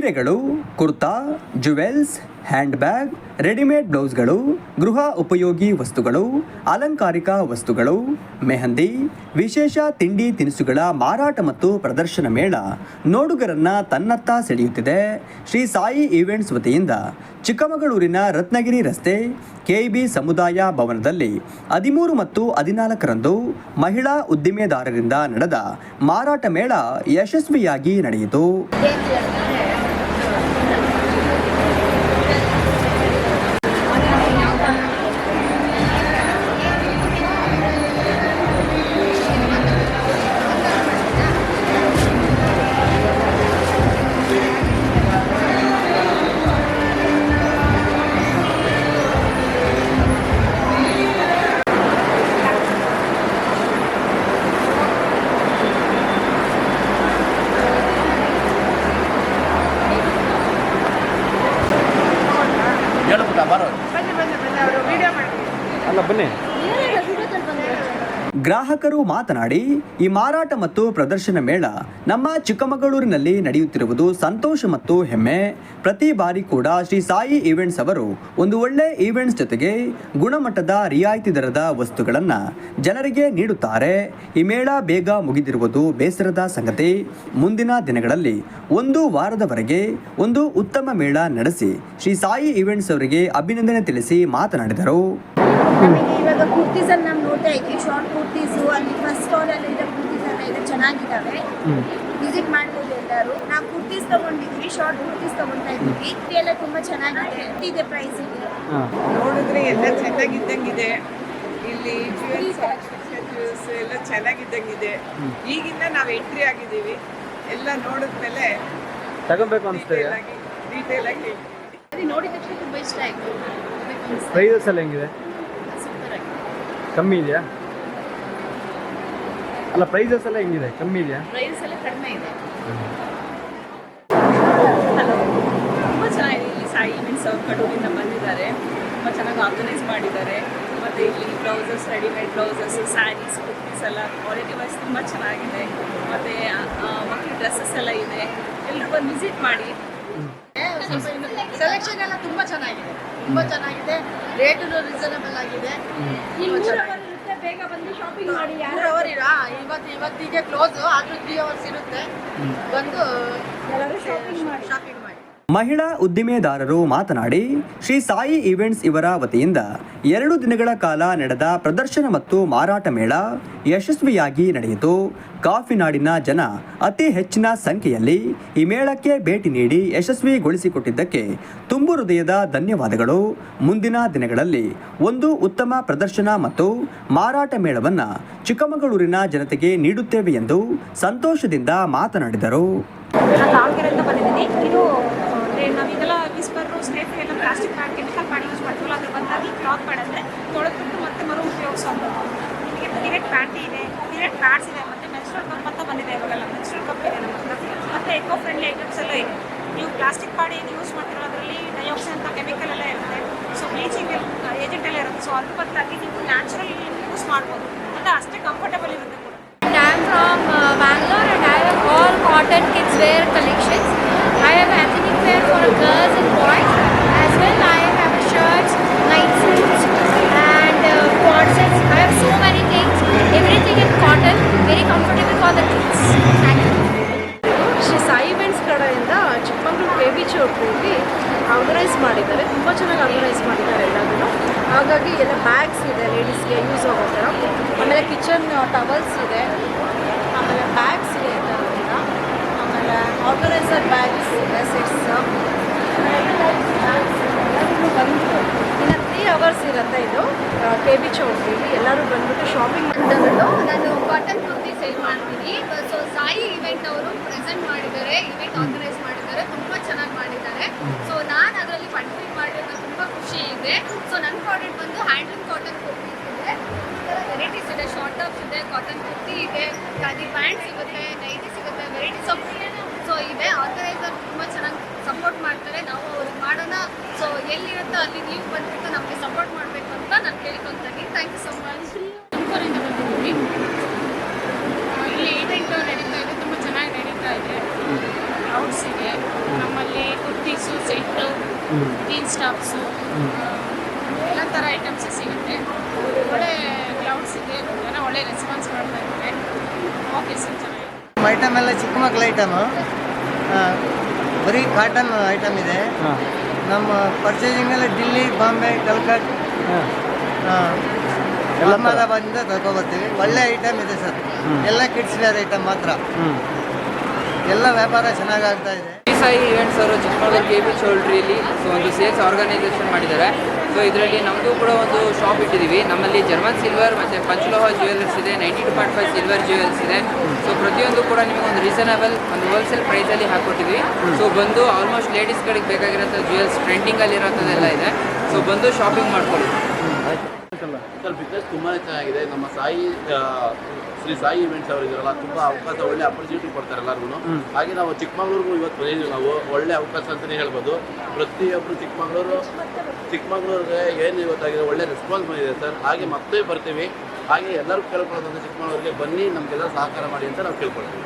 ಸೀರೆಗಳು, kurta jewels hand bag readymade ಬ್ಲೌಸ್ಗಳು ಗೃಹ ಉಪಯೋಗಿ ವಸ್ತುಗಳು, ಅಲಂಕಾರಿಕ ವಸ್ತುಗಳು, ಮೆಹಂದಿ, ವಿಶೇಷ ತಿಂಡಿ ತಿನಿಸುಗಳ ಮಾರಾಟ ಮತ್ತು ಪ್ರದರ್ಶನ ಮೇಳ ನೋಡುಗರನ್ನ ತನ್ನತ್ತ ಸೆಳೆಯುತ್ತಿದೆ. ಶ್ರೀ ಸಾಯಿ ಈವೆಂಟ್ಸ್ ವತಿಯಿಂದ ಚಿಕ್ಕಮಗಳೂರಿನ ರತ್ನಗಿರಿ ರಸ್ತೆ ಕೆಇಬಿ ಸಮುದಾಯ ಭವನದಲ್ಲಿ ಹದಿಮೂರು ಮತ್ತು ಹದಿನಾಲ್ಕರಂದು ಮಹಿಳಾ ಉದ್ದಿಮೆದಾರರಿಂದ ನಡೆದ ಮಾರಾಟ ಮೇಳ ಯಶಸ್ವಿಯಾಗಿ ನಡೆಯಿತು. ಅಲ್ಲ ಬನ್ನಿ ಗ್ರಾಹಕರು ಮಾತನಾಡಿ, ಈ ಮಾರಾಟ ಮತ್ತು ಪ್ರದರ್ಶನ ಮೇಳ ನಮ್ಮ ಚಿಕ್ಕಮಗಳೂರಿನಲ್ಲಿ ನಡೆಯುತ್ತಿರುವುದು ಸಂತೋಷ ಮತ್ತು ಹೆಮ್ಮೆ. ಪ್ರತಿ ಬಾರಿ ಕೂಡ ಶ್ರೀ ಸಾಯಿ ಈವೆಂಟ್ಸ್ ಅವರು ಒಂದು ಒಳ್ಳೆ ಈವೆಂಟ್ಸ್ ಜೊತೆಗೆ ಗುಣಮಟ್ಟದ ರಿಯಾಯಿತಿ ದರದ ವಸ್ತುಗಳನ್ನು ಜನರಿಗೆ ನೀಡುತ್ತಾರೆ. ಈ ಮೇಳ ಬೇಗ ಮುಗಿದಿರುವುದು ಬೇಸರದ ಸಂಗತಿ. ಮುಂದಿನ ದಿನಗಳಲ್ಲಿ ಒಂದು ವಾರದವರೆಗೆ ಒಂದು ಉತ್ತಮ ಮೇಳ ನಡೆಸಿ ಶ್ರೀ ಸಾಯಿ ಈವೆಂಟ್ಸ್ ಅವರಿಗೆ ಅಭಿನಂದನೆ ತಿಳಿಸಿ ಮಾತನಾಡಿದರು. ಇದ್ವಿ ಶಾರ್ಟ್ ಕುರ್ತೀಸು ಅಲ್ಲಿ ಫಸ್ಟ್ ಸ್ಟಾಲ್ ಅಲ್ಲಿ ಇರೋ ಕುರ್ತೀಸ್ ಎಲ್ಲ ಇದೆ ಚೆನ್ನಾಗಿದ್ದಾವೆ ವಿಸಿಟ್ ಮಾಡ್ಬೋದು ಎಲ್ಲರೂ. ನಾವು ಕುರ್ತೀಸ್ ತಗೊಂಡಿದ್ವಿ ಶಾರ್ಟ್ ಕುರ್ತೀಸ್ ತಗೊಂತಾ ಇದ್ವಿ. ಇದು ಎಲ್ಲ ತುಂಬಾ ಚೆನ್ನಾಗಿದೆ. ಇದೆ ಪ್ರೈಸ್ ಇದೆ ನೋಡಿದ್ರೆ ಎಲ್ಲ ಚೆನ್ನಾಗಿದ್ದಂಗಿದೆ. ಇಲ್ಲಿ ಜ್ಯುವೆಲ್ಸ್ ಜ್ಯುವೆಲ್ಸ್ ಎಲ್ಲ ಚೆನ್ನಾಗಿದ್ದಂಗಿದೆ. ಈಗಿಂದ ನಾವು ಎಂಟ್ರಿ ಆಗಿದ್ದೀವಿ. ಎಲ್ಲ ನೋಡಿದ್ಮೇಲೆ ತಗೊಬೇಕು ಅನಿಸ್ತದೆ ಡೀಟೇಲ್ ಆಗಿ. ನೋಡಿದ ತಕ್ಷಣ ತುಂಬಾ ಇಷ್ಟ ಆಯ್ತು. ಪ್ರೈಸಸ್ ಎಲ್ಲ ಹೆಂಗಿದೆ? ಕಮ್ಮಿ ಇದೆಯಾ? ಅಲ್ಲ ಪ್ರೈಸಸ್ ಎಲ್ಲ ಹೆಂಗಿದೆ? ಕಮ್ಮಿ ಇದೆಯಾ? ಪ್ರೈಸ್ ಎಲ್ಲ ಕಡಿಮೆ ಇದೆ. ಹಲೋ ತುಂಬ ಚೆನ್ನಾಗಿದೆ ಇಲ್ಲಿ ಸಾಯಿ ಅವ್ರ ಕಡೂರಿಂದ ಬಂದಿದ್ದಾರೆ. ತುಂಬ ಚೆನ್ನಾಗಿ ಆರ್ಗನೈಸ್ ಮಾಡಿದ್ದಾರೆ. ಮತ್ತು ಇಲ್ಲಿ blouses readymade blouses saris kurtis ಎಲ್ಲ ಕ್ವಾಲಿಟಿ ವೈಸ್ ತುಂಬ ಚೆನ್ನಾಗಿದೆ. ಮತ್ತು ಮಕ್ಕಳ ಡ್ರೆಸ್ಸಸ್ ಎಲ್ಲ ಇದೆ. ಎಲ್ಲರೂ ಬಂದು ವಿಸಿಟ್ ಮಾಡಿ. ಸೆಲೆಕ್ಷನ್ ಎಲ್ಲ ತುಂಬಾ ಚೆನ್ನಾಗಿದೆ. ತುಂಬಾ ಚೆನ್ನಾಗಿದೆ. ರೇಟು ರೀಸನಬಲ್ ಆಗಿದೆ. ಬೇಗ ಬಂದು ಶಾಪಿಂಗ್ ಮಾಡಿ ಅವರ್ ಇವತ್ತು ಇವತ್ತಿಗೆ ಕ್ಲೋಸ್ ಆದ್ರೂ ತ್ರೀ ಅವರ್ಸ್ ಇರುತ್ತೆ. ಬಂದು ಶಾಪಿಂಗ್ ಮಾಡಿ ಶಾಪಿಂಗ್ ಮಾಡಿ. ಮಹಿಳಾ ಉದ್ದಿಮೆದಾರರು ಮಾತನಾಡಿ, ಶ್ರೀ ಸಾಯಿ ಈವೆಂಟ್ಸ್ ಇವರ ವತಿಯಿಂದ ಎರಡು ದಿನಗಳ ಕಾಲ ನಡೆದ ಪ್ರದರ್ಶನ ಮತ್ತು ಮಾರಾಟ ಮೇಳ ಯಶಸ್ವಿಯಾಗಿ ನಡೆಯಿತು. ಕಾಫಿನಾಡಿನ ಜನ ಅತಿ ಹೆಚ್ಚಿನ ಸಂಖ್ಯೆಯಲ್ಲಿ ಈ ಮೇಳಕ್ಕೆ ಭೇಟಿ ನೀಡಿ ಯಶಸ್ವಿಗೊಳಿಸಿಕೊಟ್ಟಿದ್ದಕ್ಕೆ ತುಂಬು ಹೃದಯದ ಧನ್ಯವಾದಗಳು. ಮುಂದಿನ ದಿನಗಳಲ್ಲಿ ಒಂದು ಉತ್ತಮ ಪ್ರದರ್ಶನ ಮತ್ತು ಮಾರಾಟ ಮೇಳವನ್ನು ಚಿಕ್ಕಮಗಳೂರಿನ ಜನತೆಗೆ ನೀಡುತ್ತೇವೆ ಎಂದು ಸಂತೋಷದಿಂದ ಮಾತನಾಡಿದರು. ಅಂದರೆ ನಾವೀಗೆಲ್ಲ ವಿಸ್ಪರು ಸ್ನೇಹಿತರು ಎಲ್ಲ plastic pad chemical pad use ಮಾಡ್ತೀವಲ್ಲ ಅದ್ರ ಬದಲಾಗಿ ಕ್ಲಾತ್ ಪ್ಯಾಡಂದರೆ ತೊಳೆದ್ಬಿಟ್ಟು ಮತ್ತೆ ಮರು ಉಪಯೋಗಿಸೋದು. ನಿಮಗೆ ಪಿರಿಯಡ್ ಪ್ಯಾಂಟಿ ಇದೆ ಪಿರಿಯಡ್ ಪ್ಯಾಡ್ಸ್ ಇದೆ ಮತ್ತು ಮೆನ್ಸ್ಟ್ರಲ್ ಕಪ್ ಅಂತ ಬಂದಿದೆ ಇವಾಗೆಲ್ಲ. ಮೆನ್ಸ್ಟ್ರಲ್ ಕಪ್ ಇದೆ ನಮ್ಮ ಮತ್ತು ಎಕೋ ಫ್ರೆಂಡ್ಲಿ ಐಟಮ್ಸ್ ಎಲ್ಲ ಇದೆ. ನೀವು ಪ್ಲಾಸ್ಟಿಕ್ ಪ್ಯಾಡ್ ಏನು ಯೂಸ್ ಮಾಡ್ತೀರೋ ಅದರಲ್ಲಿ ಡೈಆಕ್ಸೈಡ್ ಅಂತ ಕೆಮಿಕಲ್ ಎಲ್ಲ ಇರುತ್ತೆ. ಸೊ ಬ್ಲೀಚಿಂಗ್ ಏಜೆಂಟ್ ಎಲ್ಲ ಇರುತ್ತೆ. ಸೊ ಅದ್ರ ಬದಲಾಗಿ ನೀವು ನ್ಯಾಚುರಲ್ ಯೂಸ್ ಮಾಡ್ಬೋದು. ಮತ್ತು ಅಷ್ಟೇ ಕಂಫರ್ಟಬಲ್ ಇರುತ್ತೆ ಕೂಡ. And I'm from uh, I and I have all where kids so many things. Everything in cotton, very comfortable for the kids. Thank you. Shri Sai events ಕಡೆಯಿಂದ Chikkamagaluru K B ಚೌಟ್ರಿಯಲ್ಲಿ organise ಮಾಡಿದ್ದಾರೆ ತುಂಬ ಚೆನ್ನಾಗಿ organise ಮಾಡಿದ್ದಾರೆ ಎಲ್ಲದನ್ನು ಹಾಗಾಗಿ ಎಲ್ಲ bags ಇದೆ ಲೇಡೀಸ್ಗೆ ಯೂಸ್ ಆಗೋ ಥರ ಆಮೇಲೆ ಕಿಚನ್ ಟವಲ್ಸ್ ಇದೆ ಆಮೇಲೆ ಬ್ಯಾಗ್ಸ್ ಇದೆ ಥರದಿಂದ ಆಮೇಲೆ ಆರ್ಗನೈಸರ್ ಬ್ಯಾಗ್ಸ್ ಇದೆ ಸೆಟ್ಸ್ ಇನ್ನು ತ್ರೀ ಅವರ್ಸ್ ಇರುತ್ತೆ ಇದು ಕೆ ಬಿ ಚೌಟ್ರಿಲಿ ಎಲ್ಲರೂ ಬಂದ್ಬಿಟ್ಟು ಶಾಪಿಂಗ್ ನಾನು ಕಾಟನ್ ಕುರ್ತಿ ಸೇಲ್ ಮಾಡ್ತೀನಿ. ಸೊ ಸಾಯಿ ಇವೆಂಟ್ ಅವರು ಪ್ರೆಸೆಂಟ್ ಮಾಡಿದ್ದಾರೆ ಇವೆಂಟ್ ಆರ್ಗನೈಸ್ ಮಾಡಿದ್ದಾರೆ, ತುಂಬ ಚೆನ್ನಾಗಿ ಮಾಡಿದ್ದಾರೆ. ಸೊ ನಾನು ಅದರಲ್ಲಿ ಪಾರ್ಟಿಸಿಪೇಟ್ ಮಾಡಿರೋದು ತುಂಬ ಖುಷಿ ಇದೆ. ಸೊ ನನ್ನ ಪ್ರಾಡಕ್ಟ್ ಬಂದು ಹ್ಯಾಂಡ್ಲೂಮ್ ಕಾಟನ್ ಕುರ್ತೀಸ್ ಇದೆ. ವೆರೈಟೀಸ್ ಇದೆ. ಶಾರ್ಟ್ ಟಾಪ್ಸ್ ಇದೆ ಕಾಟನ್ ಕುರ್ತಿ ಇದೆ ಖಾದಿ ಪ್ಯಾಂಟ್ ಸಿಗುತ್ತೆ ನೈಟಿ ಸಿಗುತ್ತೆ ವೆರೈಟಿ ಆಫ್ ಸೊ ಇದೆ. ಆರ್ಗನೈಸರ್ ತುಂಬ ಚೆನ್ನಾಗಿ ಸಪೋರ್ಟ್ ಮಾಡ್ತಾರೆ. ನಾವು ಅವ್ರಿಗೆ ಮಾಡೋಣ. ಸೊ ಎಲ್ಲಿರುತ್ತೋ ಅಲ್ಲಿ ನೀವು ಬಂದ್ಬಿಟ್ಟು ನಮಗೆ ಸಪೋರ್ಟ್ ಮಾಡಬೇಕು. ಕೇಳ್ಕೊತೀನಿ ಥ್ಯಾಂಕ್ ಯು ಸೊ ಮಚ್ ತುಮಕೂರಿಂದ ಬಂದಿದ್ದೀವಿ ಇಲ್ಲಿ ಈವೆಂಟ್ ನಡೀತಾ ಇದೆ. ತುಂಬ ಚೆನ್ನಾಗಿ ನಡೀತಾ ಇದೆ. ಔಟ್ಸಿಗೆ ನಮ್ಮಲ್ಲಿ ಕುರ್ತೀಸು ನಮ್ಮಲ್ಲಿ ಟೀನ್ ಸ್ಟಾಪ್ಸು ಎಲ್ಲ ಥರ ಐಟಮ್ಸ್ ಸಿಗುತ್ತೆ. ಒಳ್ಳೆ ಕ್ಲೌಡ್ಸ್ ಇದೆ. ಜನ ಒಳ್ಳೆ ರೆಸ್ಪಾನ್ಸ್ ಮಾಡ್ತಾ ಇದ್ದಾರೆ. ಆಫೀಸ್ ಚೆನ್ನಾಗಿದೆ ಐಟಮ್ ಎಲ್ಲ ಚಿಕ್ಕ ಮಕ್ಕಳ ಐಟಮು ಬರೀ ಕಾಟನ್ ಐಟಮ್ ಇದೆ. ನಮ್ಮ ಪರ್ಚೇಸಿಂಗ್ ಎಲ್ಲ ಡಿಲ್ಲಿ ಬಾಂಬೆ ಕಲ್ಕಟ್ ಅಹಮದಾಬಾದಿಂದ ತಗೊಬರ್ತೀವಿ ಒಳ್ಳೆ ಐಟಮ್ ಇದೆ ಸರ್. ಎಲ್ಲ ಕಿಡ್ಸ್ ವೇರ್ ಐಟಮ್ ಮಾತ್ರ. ಎಲ್ಲ ವ್ಯಾಪಾರ ಚೆನ್ನಾಗಿ ಆಗ್ತಾ ಇದೆ. ಸಾಯಿ ಈವೆಂಟ್ಸ್ ಅವರು ಚಿಕ್ಕಮಗಳೂರು ಕೆ ಬಿ ಚೌಲ್ಟ್ರಿಯಲ್ಲಿ ಸೊ ಒಂದು ಸೇಲ್ಸ್ ಆರ್ಗನೈಸೇಷನ್ ಮಾಡಿದ್ದಾರೆ. ಸೊ ಇದರಲ್ಲಿ ನಮ್ಮದು ಕೂಡ ಒಂದು ಶಾಪ್ ಇಟ್ಟಿದ್ದೀವಿ. ನಮ್ಮಲ್ಲಿ ಜರ್ಮನ್ ಸಿಲ್ವರ್ ಮತ್ತು ಪಂಚಲೋಹ ಜ್ಯುವೆಲ್ಲರ್ಸ್ ಇದೆ ninety two point five silver jewels ಇದೆ. ಸೊ ಪ್ರತಿಯೊಂದು ಕೂಡ ನಿಮಗೆ ಒಂದು ರೀಸನಬಲ್ ಒಂದು ಹೋಲ್ಸೇಲ್ ಪ್ರೈಸಲ್ಲಿ ಹಾಕ್ಕೊಟ್ಟಿದ್ವಿ ಸೊ ಬಂದು ಆಲ್ಮೋಸ್ಟ್ ಲೇಡೀಸ್ಗಳಿಗೆ ಬೇಕಾಗಿರೋಂಥ ಜ್ಯುವೆಲ್ಸ್ ಟ್ರೆಂಡಿಂಗಲ್ಲಿರೋಂಥದ್ದೆಲ್ಲ ಇದೆ. ಸೊ ಬಂದು ಶಾಪಿಂಗ್ ಮಾಡ್ಕೊಳ್ಳಿ. ಸರ್ ಬಿಸ್ನೆಸ್ ತುಂಬಾ ಚೆನ್ನಾಗಿದೆ. ನಮ್ಮ ಸಾಯಿ ಶ್ರೀ ಸಾಯಿ ಇವೆಂಟ್ಸ್ ಅವರು ಇದಾರಲ್ಲ ತುಂಬ ಅವಕಾಶ ಒಳ್ಳೆ ಅಪರ್ಚುನಿಟಿ ಕೊಡ್ತಾರೆ ಎಲ್ಲರಿಗೂ ಹಾಗೆ ನಾವು ಚಿಕ್ಕಮಗಳೂರಿಗೂ ಇವತ್ತು ಬಂದಿದ್ದೀವಿ ನಾವು. ಒಳ್ಳೆ ಅವಕಾಶ ಅಂತಲೇ ಹೇಳ್ಬೋದು. ಪ್ರತಿಯೊಬ್ಬರು ಚಿಕ್ಕಮಗಳೂರು ಚಿಕ್ಕಮಗಳೂರಿಗೆ ಏನು ಇವತ್ತಾಗಿದೆ ಒಳ್ಳೆ ರೆಸ್ಪಾನ್ಸ್ ಬಂದಿದೆ ಸರ್. ಹಾಗೆ ಮತ್ತೆ ಬರ್ತೀವಿ. ಹಾಗೆ ಎಲ್ಲರೂ ಕೇಳ್ಕೊಳ್ಳೋದಂದ್ರೆ ಚಿಕ್ಕಮಗಳೂರಿಗೆ ಬನ್ನಿ ನಮಗೆಲ್ಲ ಸಹಕಾರ ಮಾಡಿ ಅಂತ ನಾವು ಕೇಳ್ಕೊಳ್ತೀವಿ.